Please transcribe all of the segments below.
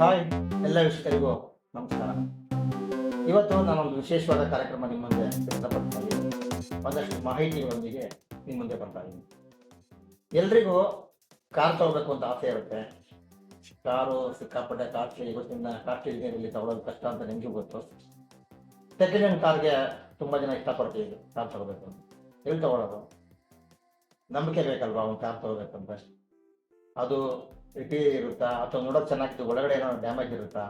Hi ಎಲ್ಲ ವೀಕ್ಷಕರಿಗೂ ನಮಸ್ಕಾರ. ಇವತ್ತು ನಾನೊಂದು ವಿಶೇಷವಾದ ಕಾರ್ಯಕ್ರಮ ನಿಮ್ಮ ಮುಂದೆ ಬರ್ತಾ ಇದ್ದೀನಿ ಒಂದಷ್ಟು ಮಾಹಿತಿಗಳೊಂದಿಗೆ ನಿಮ್ಮ ಮುಂದೆ ಬರ್ತಾ ಇದ್ದೀನಿ. ಎಲ್ರಿಗೂ ಕಾರ್ ತಗೋಬೇಕು ಅಂತ ಆಸೆ ಇರುತ್ತೆ. ಕಾರು ಸಿಕ್ಕಾಪಟ್ಟೆ ಕಾಸ್ಟ್ಲಿ ಇವತ್ತಿನ ಕಾಸ್ಟ್ಲಿ ಇಲ್ಲಿ ತಗೊಳ್ಳೋದು ಕಷ್ಟ ಅಂತ ನಿಮಗೆ ಗೊತ್ತು. ಸೆಕೆಂಡ್ ಹ್ಯಾಂಡ್ ಕಾರ್ಗೆ ತುಂಬ ಜನ ಇಷ್ಟಪಡ್ತೀವಿ ಕಾರ್ ತಗೋಬೇಕು ಅಂತ. ಎಲ್ಲಿ ತಗೊಳ್ಳೋದು ನಂಬಿಕೆ ಬೇಕಲ್ವಾ ಒಂದು ಕಾರ್ ತಗೋಬೇಕಂದ್ರೆ ಅದು ರಿಪೇರಿ ಇರುತ್ತಾ? ಅಥವಾ ನೋಡೋಕೆ ಚೆನ್ನಾಗಿತ್ತು, ಒಳಗಡೆ ಏನೋ ಡ್ಯಾಮೇಜ್ ಇರುತ್ತಾ?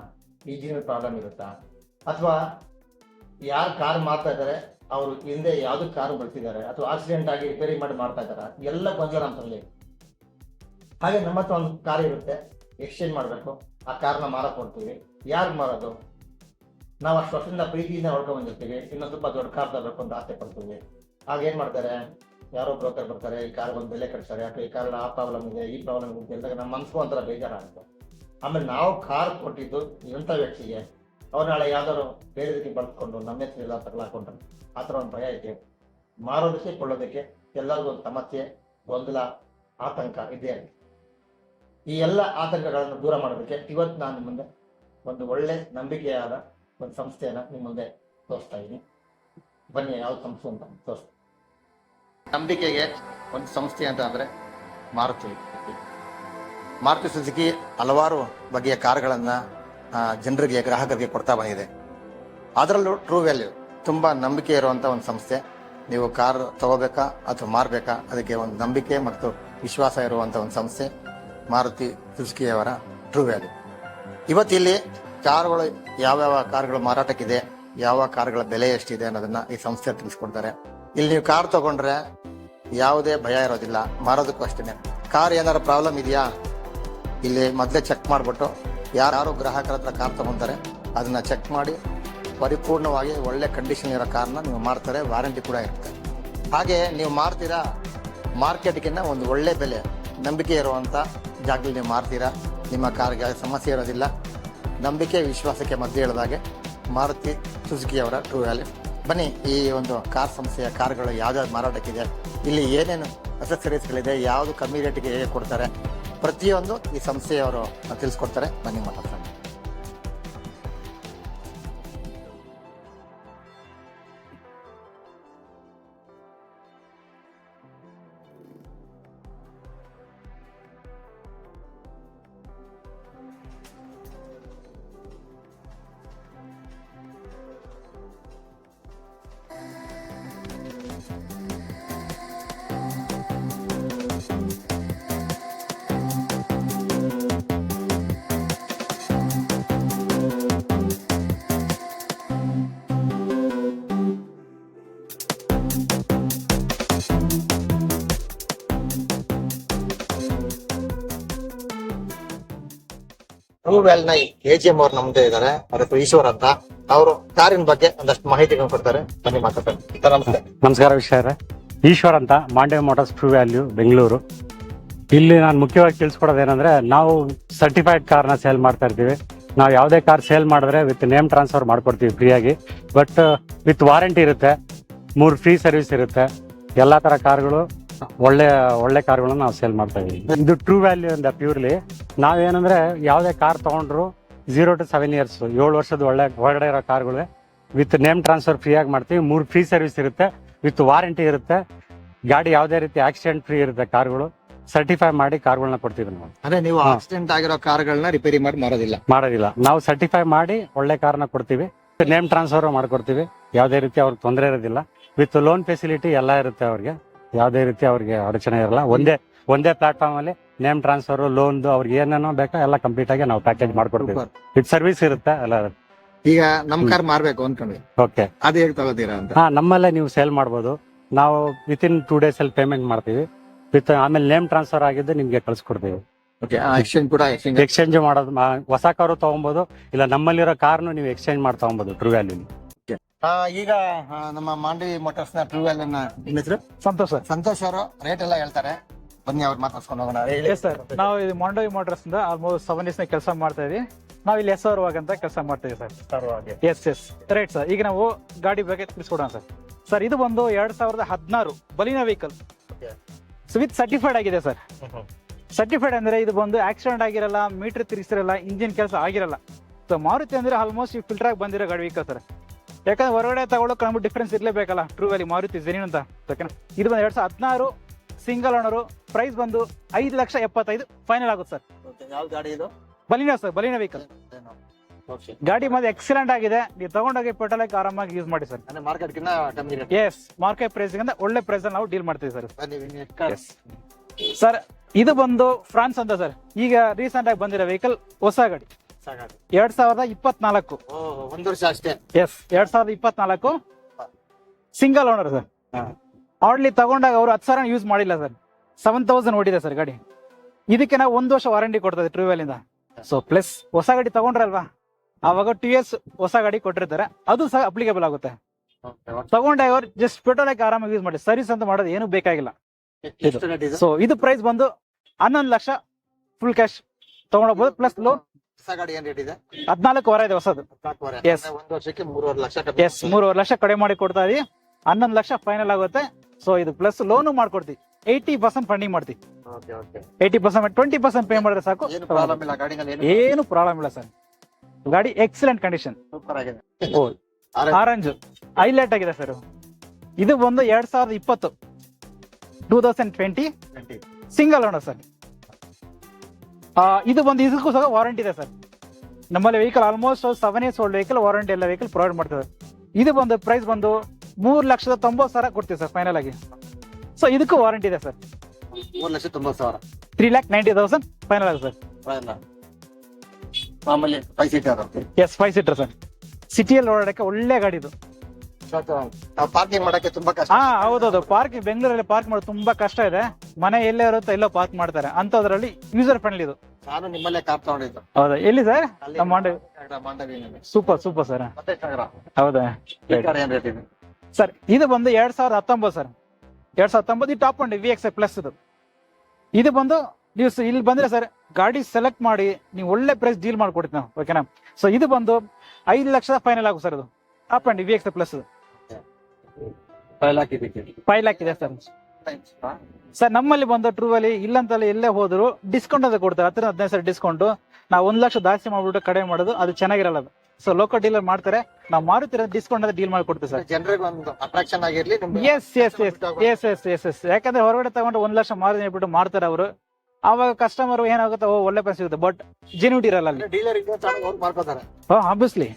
ಇಂಜಿನ್ ಪ್ರಾಬ್ಲಮ್ ಇರುತ್ತಾ? ಅಥವಾ ಯಾರು ಕಾರ್ ಮಾಡ್ತಾ ಇದ್ದಾರೆ, ಅವರು ಹಿಂದೆ ಯಾವ್ದು ಕಾರು ಬರ್ತಿದ್ದಾರೆ ಅಥವಾ ಆಕ್ಸಿಡೆಂಟ್ ಆಗಿ ರಿಪೇರಿ ಮಾಡಿ ಮಾಡ್ತಾ ಇದ್ದಾರೆ? ಎಲ್ಲ ಗೊಂದಲ ಅಂತಲ್ಲಿ ಹಾಗೆ ನಮ್ಮ ಹತ್ರ ಒಂದು ಕಾರ್ ಇರುತ್ತೆ ಎಕ್ಸ್ಚೇಂಜ್ ಮಾಡಬೇಕು. ಆ ಕಾರ್ನ ಮಾರಕ್ಕೆ ಕೊಡ್ತೀವಿ ಯಾರು ಮಾರೋದು? ನಾವು ಅಷ್ಟು ವರ್ಷದಿಂದ ಪ್ರೀತಿಯಿಂದ ಹೊಡ್ಕೊಂಡ್ ಬಂದಿರ್ತೀವಿ. ಇನ್ನೊಂದು ಸ್ವಲ್ಪ ದೊಡ್ಡ ಕಾರ್ ತರಬೇಕು ಅಂತ ಆಸೆ ಪಡ್ತೀವಿ. ಆಗ ಏನು ಮಾಡ್ತಾರೆ? ಯಾರೋ ಬ್ರೋಕರ್ ಬರ್ತಾರೆ, ಈ ಕಾರ್ ಒಂದು ಬೆಲೆ ಕಟ್ತಾರೆ ಅಥವಾ ಈ ಕಾರ್ ಆ ಪ್ರಾಬ್ಲಮ್ ಇದೆ, ಈ ಪ್ರಾಬ್ಲಮ್ ಇದೆ ಅಂದಾಗ ನಮ್ಮ ಮನ್ಸು ಒಂಥರ ಬೇಜಾರಾಗುತ್ತೆ. ಆಮೇಲೆ ನಾವು ಕಾರ್ ಕೊಟ್ಟಿದ್ದು ಇಂಥ ವ್ಯಕ್ತಿಗೆ, ಅವ್ರು ನಾಳೆ ಯಾವ್ದಾದ್ರು ಬೇರೆ ರೀತಿ ಬಳಸ್ಕೊಂಡು ನಮ್ಮ ಹೆಸರು ಎಲ್ಲ ತಗೊಳಕೊಂಡ್ರೆ ಆ ಥರ ಒಂದು ಭಯ ಇದೆ. ಮಾರೋದಕ್ಕೆ, ಕೊಳ್ಳೋದಕ್ಕೆ ಎಲ್ಲರಿಗೂ ಒಂದು ಸಮಸ್ಯೆ, ಗೊಂದಲ, ಆತಂಕ ಇದೆ ಈ ಎಲ್ಲ ಆತಂಕಗಳನ್ನು ದೂರ ಮಾಡೋದಕ್ಕೆ ಇವತ್ತು ನಾನು ನಿಮ್ಮ ಮುಂದೆ ಒಂದು ಒಳ್ಳೆ ನಂಬಿಕೆಯಾದ ಒಂದು ಸಂಸ್ಥೆಯನ್ನು ನಿಮ್ಮ ಮುಂದೆ ತೋರಿಸ್ತಾ ಇದ್ದೀನಿ. ಬನ್ನಿ ಯಾವ ಸಂಸ್ಥೆ ಅಂತ ತೋರಿಸ್ತೀನಿ. ನಂಬಿಕೆಗೆ ಒಂದು ಸಂಸ್ಥೆ ಅಂತ ಅಂದ್ರೆ ಮಾರುತಿ. ಮಾರುತಿ ಸುಜುಕಿ ಹಲವಾರು ಬಗೆಯ ಕಾರ್ಗಳನ್ನು ಜನರಿಗೆ, ಗ್ರಾಹಕರಿಗೆ ಕೊಡ್ತಾ ಬಂದಿದೆ. ಅದರಲ್ಲೂ ಟ್ರೂ ವ್ಯಾಲ್ಯೂ ತುಂಬಾ ನಂಬಿಕೆ ಇರುವಂತ ಒಂದು ಸಂಸ್ಥೆ. ನೀವು ಕಾರ್ ತಗೋಬೇಕಾ ಅಥವಾ ಮಾರಬೇಕಾ, ಅದಕ್ಕೆ ಒಂದು ನಂಬಿಕೆ ಮತ್ತು ವಿಶ್ವಾಸ ಇರುವಂತ ಒಂದು ಸಂಸ್ಥೆ, ಮಾರುತಿ ಸುಜುಕಿಯವರ ಟ್ರೂ ವ್ಯಾಲ್ಯೂ ಇವತ್ತಿಲ್ಲಿ ಕಾರ್ಗಳು ಯಾವ್ಯಾವ ಕಾರುಗಳು ಮಾರಾಟಕ್ಕಿದೆ, ಯಾವ ಕಾರುಗಳ ಬೆಲೆ ಎಷ್ಟಿದೆ ಅನ್ನೋದನ್ನ ಈ ಸಂಸ್ಥೆ ತಿಳಿಸ್ಕೊಡ್ತಾರೆ. ಇಲ್ಲಿ ನೀವು ಕಾರ್ ತಗೊಂಡ್ರೆ ಯಾವುದೇ ಭಯ ಇರೋದಿಲ್ಲ, ಮಾರೋದಕ್ಕೂ ಅಷ್ಟೇ ಕಾರ್ ಏನಾದ್ರು ಪ್ರಾಬ್ಲಮ್ ಇದೆಯಾ? ಇಲ್ಲಿ ಮೊದಲೇ ಚೆಕ್ ಮಾಡಿಬಿಟ್ಟು ಯಾರು ಗ್ರಾಹಕರ ಹತ್ರ ಕಾರ್ ತಗೊಂತಾರೆ. ಅದನ್ನ ಚೆಕ್ ಮಾಡಿ ಪರಿಪೂರ್ಣವಾಗಿ ಒಳ್ಳೆ ಕಂಡೀಷನ್ ಇರೋ ಕಾರ್ನ ನೀವು ಮಾರ್ತಾರೆ ವಾರಂಟಿ ಕೂಡ ಇರುತ್ತೆ. ಹಾಗೆ ನೀವು ಮಾರ್ತೀರಾ? ಮಾರ್ಕೆಟ್ಗಿನ್ನ ಒಂದು ಒಳ್ಳೆ ಬೆಲೆ, ನಂಬಿಕೆ ಇರುವಂತ ಜಾಗದಲ್ಲಿ ನೀವು ಮಾರ್ತೀರಾ? ನಿಮ್ಮ ಕಾರ್ಗೆ ಸಮಸ್ಯೆ ಇರೋದಿಲ್ಲ. ನಂಬಿಕೆ, ವಿಶ್ವಾಸಕ್ಕೆ ಮಧ್ಯೆ ಹೇಳಿದಾಗೆ ಮಾರುತಿ ಸುಜುಕಿಯವರ ಟ್ರೂ ವ್ಯಾಲ್ಯೂ ಬನ್ನಿ, ಈ ಒಂದು ಕಾರ್ ಸಂಸ್ಥೆಯ ಕಾರ್ಗಳು ಯಾವ್ದಾವ್ದು ಮಾರಾಟಕ್ಕಿದೆ? ಇಲ್ಲಿ ಏನೇನು ಅಸೆಸರೀಸ್ಗಳಿದೆ ಯಾವುದು ಕಮ್ಮಿ ರೇಟಿಗೆ ಹೇಗೆ ಕೊಡ್ತಾರೆ? ಪ್ರತಿಯೊಂದು ಈ ಸಂಸ್ಥೆಯವರು ತಿಳಿಸ್ಕೊಡ್ತಾರೆ. ಬನ್ನಿ ಮಾತಾಡ್ತಾರೆ ಟ್ರೂ ವ್ಯಾಲ್ನ ಎ ಜಿ ಎಂ ಅವ್ರು ನಮ್ದೇ ಇದಾರೆ. ಅವ್ರ ಈಶ್ವರ್ ಅಂತ. ಅವರು ಕಾರಿನ ಬಗ್ಗೆ ಒಂದಷ್ಟು ಮಾಹಿತಿ ಕೊಡ್ತಾರೆ. ಬನ್ನಿ ಮಾತಾಡ್ತಾರೆ ನಮಸ್ಕಾರ ವಿಷಯ ಈಶ್ವರ್ ಅಂತ Mandovi motors True Value Bengaluru ಇಲ್ಲಿ ನಾನು ಮುಖ್ಯವಾಗಿ ತಿಳಿಸ್ಕೊಡೋದೇನಂದ್ರೆ ನಾವು ಸರ್ಟಿಫೈಡ್ ಕಾರ್ನ ಸೇಲ್ ಮಾಡ್ತಾ ಇರ್ತೀವಿ. ನಾವು ಯಾವುದೇ ಕಾರ್ ಸೇಲ್ ಮಾಡಿದ್ರೆ ವಿತ್ ನೇಮ್ ಟ್ರಾನ್ಸ್ಫರ್ ಮಾಡ್ಕೊಡ್ತೀವಿ ಫ್ರೀಯಾಗಿ ಬಟ್ ವಿತ್ ವಾರಂಟಿ ಇರುತ್ತೆ. ಮೂರು ಫ್ರೀ ಸರ್ವಿಸ್ ಇರುತ್ತೆ. ಎಲ್ಲ ತರ ಕಾರ್ಗಳು ಒಳ್ಳೆ ಒಳ್ಳೆ ಕಾರ್ಗಳನ್ನ ನಾವು ಸೇಲ್ ಮಾಡ್ತಾ ಇದೀವಿ. ಇದು ಟ್ರೂ ವ್ಯಾಲ್ಯೂ ಅಂತ ಪ್ಯೂರ್ಲಿ ನಾವೇನಂದ್ರೆ ಯಾವುದೇ ಕಾರ್ ತಗೊಂಡ್ರು ಝೀರೋ ಟು ಸೆವೆನ್ ಇಯರ್ಸ್ ಏಳು ವರ್ಷದ ಒಳ್ಳೆ ಹೊರಗಡೆ ಇರೋ ಕಾರ್ಗಳು ವಿತ್ ನೇಮ್ ಟ್ರಾನ್ಸ್ಫರ್ ಫ್ರೀ ಆಗಿ ಮಾಡ್ತೀವಿ. ಮೂರು ಫ್ರೀ ಸರ್ವಿಸ್ ಇರುತ್ತೆ ವಿತ್ ವಾರಂಟಿ ಇರುತ್ತೆ. ಗಾಡಿ ಯಾವುದೇ ರೀತಿ ಆಕ್ಸಿಡೆಂಟ್ ಫ್ರೀ ಇರುತ್ತೆ ಕಾರ್ಗಳು ಸರ್ಟಿಫೈ ಮಾಡಿ ಕಾರ್ಗಳನ್ನ ಕೊಡ್ತೀವಿ ನಾವು. ಅದೇ ನೀವು ಆಕ್ಸಿಡೆಂಟ್ ಆಗಿರೋ ಕಾರ್ಗಳನ್ನ ರಿಪೇರಿ ಮಾಡಿ ಮಾರೋದಿಲ್ಲ. ಮಾಡೋದಿಲ್ಲ ನಾವು ಸರ್ಟಿಫೈ ಮಾಡಿ ಒಳ್ಳೆ ಕಾರ್ನ ಕೊಡ್ತೀವಿ. ನೇಮ್ ಟ್ರಾನ್ಸ್ಫರ್ ಮಾಡ್ಕೊಡ್ತೀವಿ. ಯಾವುದೇ ರೀತಿ ಅವ್ರಿಗೆ ತೊಂದರೆ ಇರೋದಿಲ್ಲ. ವಿತ್ ಲೋನ್ ಫೆಸಿಲಿಟಿ ಎಲ್ಲ ಇರುತ್ತೆ ಅವ್ರಿಗೆ. ಯಾವುದೇ ರೀತಿ ಅವ್ರಿಗೆ ಅಡಚಣೆ ಇರಲ್ಲ. ಒಂದೇ ಒಂದೇ ಪ್ಲಾಟ್ಫಾರ್ಮ್ ಅಲ್ಲಿ ನೇಮ್ ಟ್ರಾನ್ಸ್ಫರ್ ಲೋನ್ ಅವ್ರಿಗೆ ಏನೇನೋ ಬೇಕೋ ಎಲ್ಲ ಕಂಪ್ಲೀಟ್ ಆಗಿ ನಾವು ಪ್ಯಾಕೇಜ್ ಮಾಡ್ಕೊಡ್ತೀವಿ. ಇದು ಸರ್ವಿಸ್ ಇರುತ್ತೆ ಎಲ್ಲ. ಈಗ ನಮ್ ಕಾರ್ ಮಾರ್ಬೇಕು ಅನ್ಕೊಂಡ್ವಿ. ಓಕೆ ಅದು ಹೇಗೆ ತಗೋತೀರಾ ಅಂತ? ಹಾ ನಮ್ಮಲ್ಲೇ ನೀವು ಸೇಲ್ ಮಾಡ್ಬೋದು. ನಾವು ವಿತ್ ಇನ್ ಟೂ ಡೇಸ್ ಅಲ್ಲಿ ಪೇಮೆಂಟ್ ಮಾಡ್ತೀವಿ. ವಿತ್ ಆಮೇಲೆ ನೇಮ್ ಟ್ರಾನ್ಸ್ಫರ್ ಆಗಿದ್ದು ನಿಮ್ಗೆ ಕಳ್ಸಿಕೊಡ್ತೀವಿ. ಎಕ್ಸ್ಚೇಂಜ್ ಕೂಡ ಎಕ್ಸ್ಚೇಂಜ್ ಮಾಡೋದು ಹೊಸ ಕಾರು ತಗೊಬೋದು. ಇಲ್ಲ ನಮ್ಮಲ್ಲಿರೋ ಕಾರ್ನು ನೀವು ಎಕ್ಸ್ಚೇಂಜ್ ಮಾಡಿ ತಗೊಬೋದು ಟ್ರೂ ವ್ಯಾಲ್ಯೂ ಈಗ ಆ, ನಮ್ಮ ಮಾಂಡವಿ ಮೋಟರ್ಸ್ನ ಟ್ರೂ ವ್ಯಾಲ್ ಅನ್ನ ನಿಮ್ಮ ಹೆಸರು ಸಂತೋಷ್ ಸರ್. ಸಂತೋಷ್ ಅವರು ರೇಟ್ ಎಲ್ಲ ಹೇಳ್ತಾರೆ. ಬನ್ನಿ ಅವ್ರು ಮಾತಾಡ್ಸ್ಕೊಂಡು ಹೋಗೋಣ. ಹೇಳಿ. ಎಸ್ ಸರ್ ನಾವು ಇದು ಮಾಂಡವಿ ಮೋಟರ್ಸ್ ಇಂದ ಆಲ್ಮೋಸ್ಟ್ ಸೆವೆನ್ ಇಯರ್ಸ್ ಕೆಲಸ ಮಾಡ್ತಾ ಇದೀವಿ. ನಾವು ಇಲ್ಲಿ ಎಸ್ ಅವರ್ ಅಂತ ಕೆಲಸ ಮಾಡ್ತಾ ಇದೀವಿ sir yes yes right sir ಈಗ ನಾವು ಗಾಡಿ ಬಗ್ಗೆ ತಿಳಿಸ್ಕೊಡೋಣ ಸರ್ ಸರ್ ಇದು ಒಂದು ಎರಡ್ ಸಾವಿರದ ಹದಿನಾರು ಬಲಿನ ವೆಹಿಕಲ್ Okay. ವಿತ್ ಸರ್ಟಿಫೈಡ್ ಆಗಿದೆ ಸರ್ ಸರ್ಟಿಫೈಡ್ ಅಂದ್ರೆ ಇದು ಬಂದು ಆಕ್ಸಿಡೆಂಟ್ ಆಗಿರಲ್ಲ ಮೀಟರ್ ತಿರುಗಿಸಿರಲ್ಲ ಇಂಜಿನ್ ಕೆಲಸ ಆಗಿರಲ್ಲ. ಸೊ ಮಾರುತಿ ಅಂದ್ರೆ ಆಲ್ಮೋಸ್ಟ್ ಈ ಫಿಲ್ಟರ್ ಆಗಿ ಬಂದಿರೋ ಗಾಡಿ ವೆಹಿಕಲ್ ಸರ್ ಯಾಕಂದ್ರೆ ಹೊರಗಡೆ ತಗೊಳ್ಳೋಕೆ ನಮ್ಗೆ ಡಿಫ್ರೆನ್ಸ್ ಇರಲೇಬೇಕಲ್ಲ. ಟ್ರೂ ವ್ಯಾಲಿ ಮಾರುತಿ ಜೆನಿನ್ ಅಂತ. ಓಕೆನಾ ಇದು ಬಂದು ಎರಡ್ ಸಾವಿರದ ಹದಿನಾರು ಸಿಂಗಲ್ ಓನರು ಪ್ರೈಸ್ ಬಂದು ಐದು ಲಕ್ಷ ಎಪ್ಪತ್ತೈದು ಫೈನಲ್ ಆಗುತ್ತೆ ಸರ್. ಯಾವ ಗಾಡಿ ಇದು? ಬಲಿನ ಸರ್ ಬಲಿನ ವೆಹಿಕಲ್ ಗಾಡಿ ಮತ್ತೆ ಎಕ್ಸಲೆಂಟ್ ಆಗಿದೆ. ನೀವು ತಗೊಂಡೋಗಿ ಪೆಟ್ರೋಲ್ ಹಾಕಿ ಆರಾಮಾಗಿ ಯೂಸ್ ಮಾಡಿ ಸರ್. ಎಸ್ ಮಾರ್ಕೆಟ್ ಪ್ರೈಸ್ ಅಂದ್ರೆ ಒಳ್ಳೆ ಪ್ರೈಸ್ ನಾವು ಡೀಲ್ ಮಾಡ್ತೀವಿ ಸರ್. ಸರ್ ಇದು ಬಂದು ಫ್ರಾನ್ಸ್ ಅಂತ ಸರ್. ಈಗ ರೀಸೆಂಟ್ ಆಗಿ ಬಂದಿರೋ ವೆಹಿಕಲ್ ಹೊಸ ಗಾಡಿ. ಎರಡ್ ಸಾವಿರದ ಇಪ್ಪತ್ನಾಲ್ಕು. ಒಂದು ವರ್ಷ ಅಷ್ಟೇ. ಎಸ್ ಎರಡ್ ಸಾವಿರದ ಇಪ್ಪತ್ನಾಲ್ಕು. ಸಿಂಗಲ್ ಓನರ್ ಸರ್ ಆಡ್ಲಿ ತಗೊಂಡಾಗ ಅವರು ಹತ್ತು ಸಾವಿರ ಯೂಸ್ ಮಾಡಿಲ್ಲ ಸರ್ ಸೆವೆನ್ ತೌಸಂಡ್ ಓಡಿದೆ ಸರ್ ಗಾಡಿ. ಇದಕ್ಕೆ ನಾವು ಒಂದು ವರ್ಷ ವಾರಂಟಿ ಕೊಡ್ತದೆ ಟ್ರೂವೆಲ್ ಇಂದ. ಸೊ ಪ್ಲಸ್ ಹೊಸ ಗಾಡಿ ತಗೊಂಡ್ರಲ್ವಾ? ಆವಾಗ ಟು ಇಯರ್ಸ್ ಹೊಸ ಗಾಡಿ ಕೊಟ್ಟಿರ್ತಾರೆ. ಅದು ಸಹ ಅಪ್ಲಿಕೇಬಲ್ ಆಗುತ್ತೆ. ತಗೊಂಡಾಗ ಅವ್ರು ಜಸ್ಟ್ ಪೆಟ್ರೋಲ್ ಹಾಕಿ ಆರಾಮಾಗಿ ಯೂಸ್ ಮಾಡಿ ಸರ್ವಿಸ್ ಅಂತ ಮಾಡೋದು ಏನು ಬೇಕಾಗಿಲ್ಲ. ಸೊ ಇದು. ಪ್ರೈಸ್ ಬಂದು ಹನ್ನೊಂದು ಲಕ್ಷ ಫುಲ್ ಕ್ಯಾಶ್ ತಗೊಂಡೋಗ್ಬೋದು ಪ್ಲಸ್ ಲೋನ್ ಹೊಸ ಗಾಡಿ ಏನ್ ರೇಟ್ ಇದೆ? ಹದಿನಾಲ್ಕು ವರ ಇದೆ ಹೊಸದು. ನಾಲ್ಕೂವರೆ Yes. ಒಂದು ವರ್ಷಕ್ಕೆ ಮೂರುವರೆ ಲಕ್ಷ ಎಸ್ ಮೂರುವರೆ ಲಕ್ಷ ಕಡಿಮೆ ಮಾಡಿ ಕೊಡ್ತಾ ಇದೀವಿ. ಹನ್ನೊಂದು ಲಕ್ಷ ಫೈನಲ್ ಆಗುತ್ತೆ. ಸೊ ಇದು ಪ್ಲಸ್ ಲೋನು ಮಾಡ್ಕೊಡ್ತೀವಿ. ಏಯ್ಟಿ ಪರ್ಸೆಂಟ್ ಫಂಡಿಂಗ್ ಮಾಡ್ತೀವಿ. Okay okay eighty percent twenty percent pay ಮಾಡಿದ್ರೆ ಸಾಕು. ಏನು ಪ್ರಾಬ್ಲಮ್ ಇಲ್ಲ ಗಾಡಿನಲ್ಲಿ ಏನು ಏನು ಪ್ರಾಬ್ಲಮ್ ಇಲ್ಲ ಸರ್. ಗಾಡಿ ಎಕ್ಸಲೆಂಟ್ ಕಂಡೀಷನ್ ಸೂಪರ್ ಆಗಿದೆ. ಆರೆಂಜ್ ಹೈಲೈಟ್ ಆಗಿದೆ ಸರ್ ಇದು. ಬಂದು ಎರಡ್ ಸಾವಿರದ ಇಪ್ಪತ್ತು two thousand twenty single owner sir. ಇದು ಒಂದು ಇದಕ್ಕೂ ಸಹ ವಾರಂಟಿ ಇದೆ ಸರ್. ನಮ್ಮಲ್ಲಿ vehicle almost seven years old vehicle warranty ಎಲ್ಲ ವೆಹಿಕಲ್ ಪ್ರೊವೈಡ್ ಮಾಡ್ತದೆ. ಇದು ಬಂದು ಪ್ರೈಸ್ ಬಂದು ಮೂರು ಲಕ್ಷದ ತೊಂಬತ್ತು ಸಾವಿರ ಕೊಡ್ತೀವಿ ಸರ್ ಫೈನಲ್ ಆಗಿ. ಸೊ ಇದಕ್ಕೂ ವಾರಂಟಿ ಇದೆ ಸರ್. ಮೂರು ಲಕ್ಷ ತೊಂಬತ್ತು ಸಾವಿರ. Three lakh ninety thousand final ಆಗಿ ಸರ್. ಮಾಮೂಲಿ five seater yes five seater sir. ಸಿಟಿಯಲ್ಲಿ ಓಡಾಡಕ್ಕೆ ಒಳ್ಳೆ ಗಾಡಿ ಇದು. ನಾವು ಪಾರ್ಕಿಂಗ್ ಮಾಡಕ್ಕೆ ತುಂಬಾ ಕಷ್ಟ. ಹಾ ಹೌದೌದು. ಪಾರ್ಕಿಂಗ್ ಬೆಂಗಳೂರಲ್ಲಿ ಪಾರ್ಕ್ ಮಾಡೋದು ತುಂಬಾ ಕಷ್ಟ ಇದೆ. ಮನೆ ಎಲ್ಲೇ ಇರುತ್ತೋ ಎಲ್ಲೋ ಪಾರ್ಕ್ ಮಾಡ್ತಾರೆ. ಅಂತದ್ರಲ್ಲಿ ಯೂಸರ್ ಫ್ರೆಂಡ್ಲಿ ಇದು. ನಾನು ನಿಮ್ಮಲ್ಲೇ ಕಾರ್ ತಗೊಂಡಿದ್ದು. ಹೌದಾ? ಎಲ್ಲಿ ಸರ್ ನಮ್ಮ ಮಾಂಡವಿ ಸೂಪರ್ ಸೂಪರ್ ಸರ್ ಹೌದಾ? ಏನ್ ರೇಟ್ ಇದೆ? ಸರ್ ಇದು ಬಂದು ಎರಡ್ ಸಾವಿರದ ಹತ್ತೊಂಬತ್ತು ಸರ್ ಎರಡ್ ಸಾವಿರದ ಹತ್ತೊಂಬತ್ತು ಇದು ಟಾಪ್ ವಿ ಎಕ್ಸ್ ಪ್ಲಸ್ ಇದು. ಇದು ಬಂದು ನೀವು ಇಲ್ಲಿ ಬಂದ್ರೆ ಸರ್ ಗಾಡಿ ಸೆಲೆಕ್ಟ್ ಮಾಡಿ ನೀವು ಒಳ್ಳೆ ಪ್ರೈಸ್ ಡೀಲ್ ಮಾಡ್ಕೊಡ್ತೀವಿ ನಾವು ಓಕೆನಾ ಸೊ ಇದು ಬಂದು ಐದು ಲಕ್ಷದ ಫೈನಲ್ ಆಗು ಸರ್ ಇದು. Top and V X plus five ಇದೆ ಸರ್. ಸರ್ ನಮ್ಮಲ್ಲಿ ಬಂದು ಟ್ರೂ ಅಲ್ಲಿ ಇಲ್ಲಂತಲ್ಲ ಎಲ್ಲೇ ಹೋದ್ರು ಡಿಸ್ಕೌಂಟ್ ಅಂತ ಕೊಡ್ತಾರೆ. ಹತ್ತಿರ ಹದಿನೈದು ಸರ್ ಡಿಸ್ಕೌಂಟ್ ನಾವು ಒಂದ್ ಲಕ್ಷ ಜಾಸ್ತಿ ಮಾಡ್ಬಿಟ್ಟು ಕಡಿಮೆ ಮಾಡೋದು ಅದು ಚೆನ್ನಾಗಿರಲ್ಲ ಅದು. ಸೊ ಲೋಕಲ್ ಡೀಲರ್ ಮಾಡ್ತಾರೆ. ನಾವು ಮಾರುತ್ತಿರೋ ಡಿಸ್ಕೌಂಟ್ ಅಂತ ಡೀಲ್ ಮಾಡ್ಕೊಡ್ತೀವಿ ಸರ್. ಜನರಿಗೆ ಒಂದು ಅಟ್ರಾಕ್ಷನ್ ಆಗಿರ್ಲಿ yes yes yes yes yes yes yes ಯಾಕಂದ್ರೆ ಹೊರಗಡೆ ತಗೊಂಡು ಒಂದ್ ಲಕ್ಷ ಮಾರಿ ಹೇಳ್ಬಿಟ್ಟು ಮಾಡ್ತಾರೆ ಅವರು. ಅವಾಗ ಕಸ್ಟಮರ್ ಏನಾಗುತ್ತೆ ಓ ಒಳ್ಳೆ ಪ್ರೈಸ್ ಸಿಗುತ್ತೆ. ಬಟ್ ಜೆನ್ಯೂಟಿ ಇರಲ್ಲ ಅಲ್ಲಿ. ಡೀಲರ್ ಮಾಡ್ಕೋತಾರೆ ಆಬ್ವಿಯಸ್ಲಿ.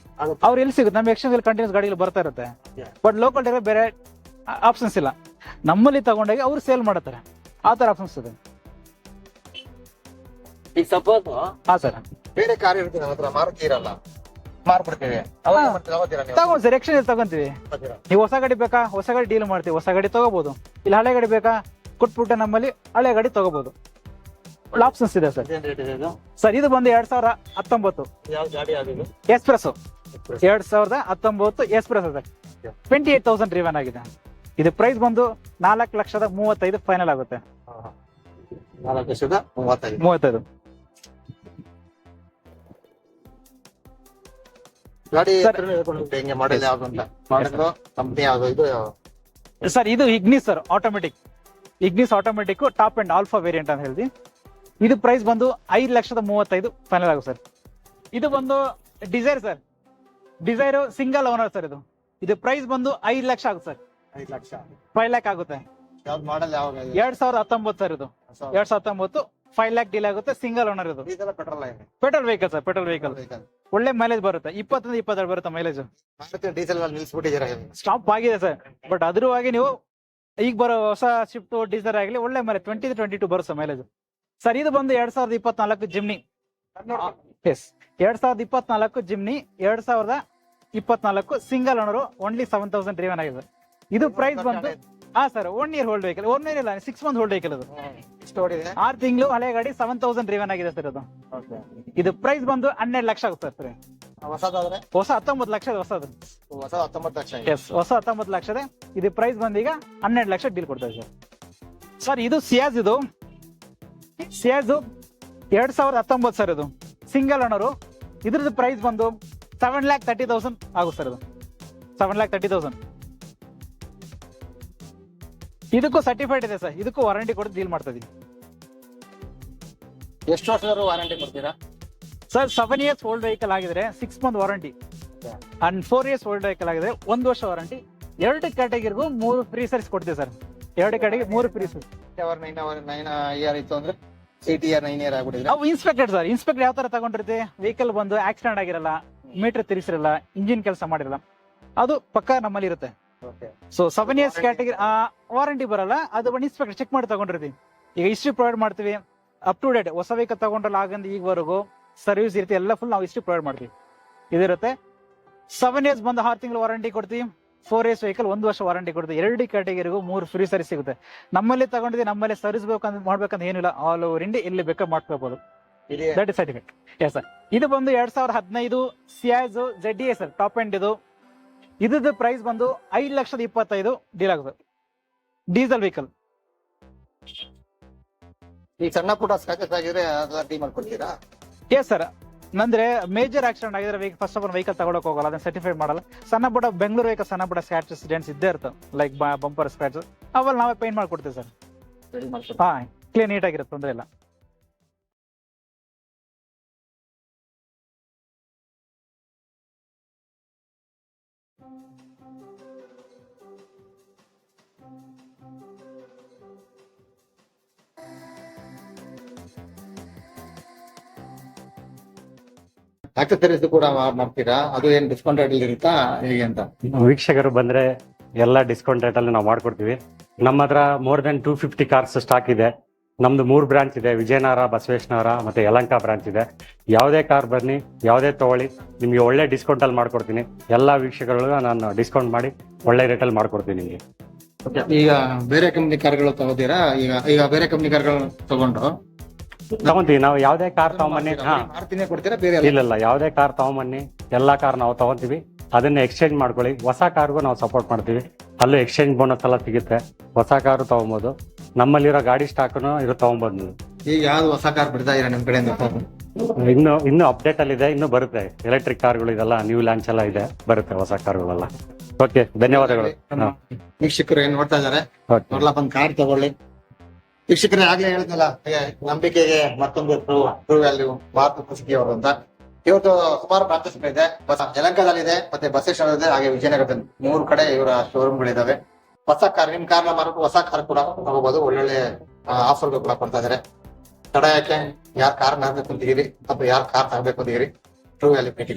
ಅವ್ರು ಎಲ್ಲಿ ಸಿಗುತ್ತೆ? ನಮ್ಮ ಎಕ್ಸ್ಚೇಂಜ್ ಅಲ್ಲಿ ಕಂಟಿನ್ಯೂಸ್ ಗಾಡಿಗಳು ಬರ್ತಾ ಇರುತ್ತೆ. ಬಟ್ ಲೋಕಲ್ ಡೀಲರ್ ಬೇರೆ ಆಪ್ಷನ್ಸ್ ಇಲ್ಲ. ನಮ್ಮಲ್ಲಿ ತಗೊಂಡಾಗ ಅವ್ರು ಸೇಲ್ ಮಾಡ್ತಾರೆ. ಆ ತರ ಆಪ್ಷನ್ಸ್ ಇದೆ. ಈಗ ಸಪೋಸ್ ಹಾ ಸರ್ ಬೇರೆ ಕಾರ್ ಇರುತ್ತೆ ನಮ್ಮ ಹತ್ರ ಮಾರುತಿ ಇರಲ್ಲ. ಮಾರ್ಬಿಡ್ತೀವಿ. ಹಾ. ತಗೊಂಡ್ ಸರ್ ಎಕ್ಸ್ಚೇಂಜ್ ತಗೊಂತೀವಿ. ನೀವು ಹೊಸ ಗಾಡಿ ಬೇಕಾ? ಹೊಸ ಗಾಡಿ ಡೀಲ್ ಮಾಡ್ತೀವಿ. ಹೊಸ ಗಾಡಿ ತಗೋಬಹುದು ಇಲ್ಲ ಹಳೆ ಗಾಡಿ ಬೇಕಾ? ಕೊಟ್ಬಿಟ್ಟು ನಮ್ಮಲ್ಲಿ ಹಳೆ ಗಾಡಿ ತಗೋಬಹುದು ಆಪ್ಷನ್ಸ್ ಇದೆ ಸರ್. ಸರ್ ಇದು ಬಂದು ಎರಡ್ ಸಾವಿರ ಹತ್ತೊಂಬತ್ತು. ಎಕ್ಸ್ಪ್ರೆಸ್ ಎರಡ್ ಸಾವಿರದ ಹತ್ತೊಂಬತ್ತು express sir. Twenty eight thousand driven ಆಗಿದೆ. ಇದು ಪ್ರೈಸ್ ಬಂದು ನಾಲ್ಕು ಲಕ್ಷದ ಮೂವತ್ತೈದು ಫೈನಲ್ ಆಗುತ್ತೆ. ನಾಲ್ಕು ಲಕ್ಷದ ಮೂವತ್ತೈದು. ಮೂವತ್ತೈದು. ಗಾಡಿ Sir. ಹೆಸ್ರು ಹೇಳ್ಕೊಂಡು ಹೋಗಿ ಹೆಂಗೆ ಮಾಡಲ್ ಯಾವ್ದು ಅಂತ. ಮಾಡಿದ್ರು ಕಂಪ್ನಿ ಯಾವ್ದು ಇದು? ಸರ್ ಇದು Ignis sir automatic Ignis automatic top and alpha variant ಅಂತ ಹೇಳಿ ಇದು ಪ್ರೈಸ್ ಬಂದು ಐದು ಲಕ್ಷದ ಮೂವತ್ತೈದು ಫೈನಲ್ ಆಗುತ್ತೆ ಸರ್ ಇದು ಬಂದು Dzire sir Dzire single owner sir ಇದು. ಇದು ಪ್ರೈಸ್ ಬಂದು ಐದು ಲಕ್ಷ ಆಗುತ್ತೆ ಸರ್ ಐದು ಲಕ್ಷ. ಫೈವ್ ಲ್ಯಾಕ್ ಆಗುತ್ತೆ. ಮಾಡಲ್ ಎರಡ್ ಸಾವಿರದ ಹತ್ತೊಂಬತ್ತು ಸರ್ ಇದು. ಎರಡ್ ಸಾವಿರದ ಹತ್ತೊಂಬತ್ತು ಫೈವ್ ಲ್ಯಾಕ್ ಡೀಲ್ ಆಗುತ್ತೆ ಸಿಂಗಲ್ ಓನರ್ ಇದು. Petrol vehicle sir petrol vehicle ಒಳ್ಳೆ ಮೈಲೇಜ್ ಬರುತ್ತೆ. ಇಪ್ಪತ್ತರಿಂದ ಇಪ್ಪತ್ತೆರಡು ಬರುತ್ತೆ ಮೈಲೇಜ್ ಡೀಸೆಲ್ ಸ್ಟಾಪ್ ಆಗಿದೆ ಸರ್ ಬಟ್ ಅದ್ರವಾಗಿ ನೀವು ಈಗ ಬರೋ ಹೊಸ ಶಿಫ್ಟ್ ಡಿಸೈರ್ ಆಗಲಿ ಒಳ್ಳೆ ಮೈಲೇಜ್ ಟ್ವೆಂಟಿ ಟ್ವೆಂಟಿ ಟು ಬರುತ್ತೆ ಮೈಲೇಜ್ ಸರ್ ಇದು ಬಂದು ಎರಡ್ ಸಾವಿರದ ಇಪ್ಪತ್ನಾಲ್ಕು ಜಿಮ್ನಿ. ಎಸ್ ಎರಡ್ ಸಾವಿರದ ಇಪ್ಪತ್ನಾಲ್ಕು ಜಿಮ್ನಿ ಎರಡ್ ಸಾವಿರದ ಇಪ್ಪತ್ನಾಲ್ಕು single owner only seven thousand driven ಆಗಿದೆ. ಇದು ಪ್ರೈಸ್ ಬಂದು ಹಾ sir one year old vehicle one year ಇಲ್ಲ ಸಿಕ್ಸ್ ಮಂತ್ ಹೋಲ್ಡ್ ವೆಹಿಕಲ್ ಅದು. ಆರ್ ತಿಂಗಳು ಹಳೆ ಗಾಡಿ ಸೆವೆನ್ ತೌಸಂಡ್ ರಿವನ್ ಆಗಿದೆ ಸರ್ ಅದು ಇದು ಪ್ರೈಸ್ ಬಂದು ಹನ್ನೆರಡು ಲಕ್ಷ ಆಗುತ್ತೆ ಸರ್ ಹೊಸದಾದ್ರೆ? ಹೊಸ ಹತ್ತೊಂಬತ್ತು ಲಕ್ಷದ ಹೊಸದು. ಹೊಸ ಹತ್ತೊಂಬತ್ತು ಲಕ್ಷ ಎಸ್ ಹೊಸ ಹತ್ತೊಂಬತ್ತು ಲಕ್ಷದ. ಇದು ಪ್ರೈಸ್ ಬಂದೀಗ ಹನ್ನೆರಡು ಲಕ್ಷ ಡೀಲ್ ಕೊಡ್ತಾರೆ ಸರ್ ಸರ್ ಇದು ಸಿಯಾಜ್ ಇದು. ಸಿಯಾಜ್ ಎರಡ್ ಸಾವಿರದ ಹತ್ತೊಂಬತ್ತು ಸರ್ ಇದು. ಸಿಂಗಲ್ ಓನರು ಇದ್ರದ್ದು ಪ್ರೈಸ್ ಬಂದು ಸೆವೆನ್ ಲ್ಯಾಕ್ ತರ್ಟಿ ತೌಸಂಡ್ ಆಗುತ್ತೆ ಸರ್ ಇದು. ಸೆವೆನ್ ಲ್ಯಾಕ್ ತರ್ಟಿ ತೌಸಂಡ್ ಇದಕ್ಕೂ ಸರ್ಟಿಫೈಡ್ ಇದೆ ಸರ್ ಇದಕ್ಕೂ ವಾರಂಟಿ ಕೊಟ್ಟು ಡೀಲ್ ಮಾಡ್ತಾ ಇದೀವಿ ಎಷ್ಟು ವರ್ಷ ವಾರಂಟಿ ಕೊಡ್ತೀರಾ? Sir seven years old vehicle ಆಗಿದ್ರೆ six month warranty and four years old vehicle ಆಗಿದ್ರೆ ಒಂದು ವರ್ಷ ವಾರಂಟಿ ಎರಡು ಕ್ಯಾಟಗರಿಗೂ ಮೂರು ಫ್ರೀ ಸರ್ವಿಸ್ ಕೊಡ್ತೀವಿ ಸರ್ ಎರಡು ಕ್ಯಾಟಗರಿ ಮೂರು free service over nine over nine year ಇತ್ತು ಅಂದ್ರೆ? ಏಟ್ ಇಯರ್ ನೈನ್ ಇಯರ್ ಆಗ್ಬಿಟ್ಟಿದ್ರೆ. ನಾವು ಇನ್ಸ್ಪೆಕ್ಟೆಡ್ ಸರ್ ಇನ್ಸ್ಪೆಕ್ಟರ್ ಯಾವ ತರ ತಗೊಂಡಿರ್ತಿ ವೆಹಿಕಲ್ ಬಂದು ಆಕ್ಸಿಡೆಂಟ್ ಆಗಿರಲ್ಲ ಮೀಟರ್ ತಿರ್ಸಿರಲ್ಲ ಇಂಜಿನ್ ಕೆಲಸ ಮಾಡಿರಲ್ಲ ಅದು ಪಕ್ಕ ನಮ್ಮಲ್ಲಿ ಇರುತ್ತೆ. ಸೊ ಸೆವೆನ್ ಇಯರ್ಸ್ ಕ್ಯಾಟಗರಿ ಆ ವಾರಂಟಿ ಬರಲ್ಲ ಅದು ಒಂದು ಇನ್ಸ್ಪೆಕ್ಟರ್ ಚೆಕ್ ಮಾಡಿ ತಗೊಂಡಿರ್ತೀವಿ. ಈಗ ಹಿಸ್ಟ್ರಿ ಪ್ರೊವೈಡ್ ಮಾಡ್ತೀವಿ. ಅಪ್ ಟು ಡೇಟ್ ಹೊಸ ವೆಹಿಕಲ್ ತಗೊಂಡ್ರಲ್ಲ ಆಗಿಂದ ಈಗವರೆಗೂ ಸರ್ವಿಸ್ ಇರುತ್ತೆ ಎಲ್ಲ ಫುಲ್ ನಾವು ಹಿಸ್ಟ್ರಿ ಪ್ರೊವೈಡ್ ಮಾಡ್ತೀವಿ. ಇದಿರುತ್ತೆ. ಸೆವೆನ್ ಇಯರ್ಸ್ ಬಂದು ಆರು ತಿಂಗಳು ವಾರಂಟಿ ಕೊಡ್ತೀವಿ. ಫೋರ್ ಇಯರ್ಸ್ ವೆಹಿಕಲ್ ಒಂದು ವರ್ಷ ವಾರಂಟಿ ಕೊಡುತ್ತೆ. ಎರಡು ಕ್ಯಾಟಗರಿಗೂ ಮೂರು ಫ್ರೀ ಸರ್ವಿಸ್ ಸಿಗುತ್ತೆ. ನಮ್ಮಲ್ಲಿ ತಗೊಂಡಿದ್ದೀವಿ ನಮ್ಮಲ್ಲಿ ಸರ್ವಿಸ್ ಬೇಕಂತ ಮಾಡ್ಬೇಕಂತ ಏನಿಲ್ಲ. ಆಲ್ ಓವರ್ ಇಂಡಿಯಾ ಎಲ್ಲಿ ಬೇಕಾದ್ರೆ ಮಾಡ್ಕೋಬಹುದು that is certificate yes sir ಇದು ಬಂದು ಎರಡ್ ಸಾವಿರದ ಹದಿನೈದು Ciaz Zeta sir top end ಇದು. ಇದ್ರದ್ದು ಪ್ರೈಸ್ ಬಂದು ಐದು ಲಕ್ಷದ ಇಪ್ಪತ್ತೈದು ಡೀಲ್ ಆಗುತ್ತೆ. ಡೀಸೆಲ್ ವೆಹಿಕಲ್ ಈ ಸಣ್ಣ ಪುಟ್ಟ ಸ್ಕ್ರಾಚಸ್ ಆಗಿದ್ರೆ ಮಾಡ್ಕೊಡ್ತೀರಾ? ಎಸ್ ಸರ್ ನಂದ್ರೆ ಮೇಜರ್ ಆಕ್ಸಿಡೆಂಟ್ ಆಗಿದ್ರೆ ಫಸ್ಟ್ ಆಫ್ ಆಲ್ ವೆಹಿಕಲ್ ತಗೊಳಕ್ ಹೋಗಲ್ಲ ಅದನ್ನ ಸರ್ಟಿಫೈಡ್ ಮಾಡಲ್ಲ. ಸಣ್ಣ ಪುಟ್ಟ ಬೆಂಗಳೂರು ವೆಹಿಕಲ್ ಸಣ್ಣ ಪುಟ್ಟ ಸ್ಕ್ರಾಚಸ್ ಡೆಂಟ್ಸ್ ಇದ್ದೇ ಇರ್ತವೆ ಲೈಕ್ ಬಂಪರ್ ಸ್ಕ್ರಾಚಸ್ ಅವಾಗ ನಾವೇ ಪೇಂಟ್ ಮಾಡ್ಕೊಡ್ತೀವಿ ಸರ್. ಹಾ ಕ್ಲೀನ್ ನೀಟ್ ಆಗಿರುತ್ತೆ ತೊಂದರೆ ಇಲ್ಲ. ಆಕ್ಸಸರೀಸ್ ಕೂಡ ಮಾಡ್ತೀರಾ? ಅದು ಏನ್ ಡಿಸ್ಕೌಂಟ್ ರೇಟ್ ಇರುತ್ತಾ? ಹೇಗೆ ಅಂತ? ವೀಕ್ಷಕರು ಬಂದ್ರೆ ಎಲ್ಲ ಡಿಸ್ಕೌಂಟ್ ರೇಟ್ ಅಲ್ಲಿ ನಾವು ಮಾಡ್ಕೊಡ್ತೀವಿ. ನಮ್ಮ ಹತ್ರ more than two fifty cars stock ಇದೆ. ನಮ್ದು ಮೂರು ಬ್ರಾಂಚ್ ಇದೆ. ವಿಜಯನಗರ ಬಸವೇಶ್ವರ ಮತ್ತೆ ಯಲಂಕ ಬ್ರಾಂಚ್ ಇದೆ. ಯಾವುದೇ ಕಾರ್ ಬನ್ನಿ ಯಾವುದೇ ತಗೊಳ್ಳಿ ನಿಮಗೆ ಒಳ್ಳೆ ಡಿಸ್ಕೌಂಟ್ ಅಲ್ಲಿ ಮಾಡ್ಕೊಡ್ತೀನಿ. ಎಲ್ಲಾ ವೀಕ್ಷಕರು ನಾನು ಡಿಸ್ಕೌಂಟ್ ಮಾಡಿ ಒಳ್ಳೆ ರೇಟಲ್ಲಿ ಮಾಡ್ಕೊಡ್ತೀನಿ ನಿಮಗೆ. ಈಗ ಬೇರೆ ಕಂಪ್ನಿ ಕಾರ್ಗಳು ತಗೋತೀರಾ? ಈಗ ಈಗ ಬೇರೆ ಕಂಪ್ನಿ ಕಾರ್ಗಳು ತಗೊಂಡು ತಗೊಂತೀವಿ. ನಾವು ಯಾವ್ದೇ ಕಾರ್ ತಗೊಂಬನ್ನಿ ಹಾ. ಮಾರ್ತಿನೇ ಕೊಡ್ತೀರಾ? ಬೇರೆ ಎಲ್ಲ? ಇಲ್ಲ ಇಲ್ಲ. ಯಾವ್ದೇ ಕಾರ್ ತಗೊಂಬನ್ನಿ ಎಲ್ಲಾ ಕಾರ್ ನಾವು ತಗೊಂತೀವಿ. ಅದನ್ನ ಎಕ್ಸ್ಚೇಂಜ್ ಮಾಡ್ಕೊಳ್ಳಿ. ಹೊಸ ಕಾರ್ಗೂ ನಾವು ಸಪೋರ್ಟ್ ಮಾಡ್ತೀವಿ. ಅಲ್ಲೂ ಎಕ್ಸ್ಚೇಂಜ್ ಬೋನಸ್ ಎಲ್ಲ ಸಿಗುತ್ತೆ. ಹೊಸ ಕಾರು ತಗೊಬೋದು. ನಮ್ಮಲ್ಲಿರೋ ಗಾಡಿ ಸ್ಟಾಕ್ನು ಇದು ತಗೊಂಬೋದು. ನೀವು ಈಗ ಯಾವ್ದು ಹೊಸ ಕಾರ್ ಬಿಡ್ತಾ ಇದೀರಾ ನಿಮ್ ಕಡೆಯಿಂದ? ಇನ್ನು ಇನ್ನು ಅಪ್ಡೇಟ್ ಅಲ್ಲಿ ಇದೆ. ಇನ್ನು ಬರುತ್ತೆ. ಎಲೆಕ್ಟ್ರಿಕ್ ಕಾರ್ಗಳು ಇದೆಲ್ಲ ನ್ಯೂ ಲಾಂಚ್ ಎಲ್ಲ ಇದೆ. ಬರುತ್ತೆ ಹೊಸ ಕಾರ್ಗಳೆಲ್ಲ. ಓಕೆ ಧನ್ಯವಾದಗಳು. ನಮ್ಮ ವೀಕ್ಷಕರು ಏನ್ ನೋಡ್ತಾ ಇದಾರೆ ಕಾರ್ ತಗೊಳ್ಳಿ. ವೀಕ್ಷಕರೇ ಆಗ್ಲೇ ಹೇಳಿದ್ನಲ್ಲ ನಂಬಿಕೆಗೆ ಮತ್ತೊಂದು ಟ್ರೂ ವ್ಯಾಲ್ಯೂ ಭಾರತ ಕುಸಿಕಿ ಅವರು ಅಂತ. ಇವತ್ತು ಸುಮಾರು ಬ್ರಾಂಚಸ್ ಇದೆ ಬಸ್ ಯಲಂಕದಲ್ಲಿ ಇದೆ ಮತ್ತೆ ಬಸವೇಶ್ವರ ಇದೆ ಹಾಗೆ ವಿಜಯನಗರದಲ್ಲಿ ಮೂರು ಕಡೆ ಇವರ ಶೋರೂಮ್ಗಳಿದಾವೆ ಹೊಸ ಕಾರ್ ನಿಮ್ ಕಾರ್ನ ಮಾರ್ಬಿಟ್ಟು ಹೊಸ ಕಾರ್ ಕೂಡ ತಗೋಬಹುದು ಒಳ್ಳೊಳ್ಳೆ ಆಫರ್ ಕೂಡ ಕೊಡ್ತಾ ಇದಾರೆ. ತಡ ಯಾಕೆ? ಯಾರ್ ಕಾರ್ ನಾಗಬೇಕು ಅಂತೀರಿ ಅಥವಾ ಯಾರ್ ಕಾರ್ ತಗಬೇಕು ಅಂತೀರಿ ಟ್ರೂ ವ್ಯಾಲ್ಯೂ ಭೇಟಿ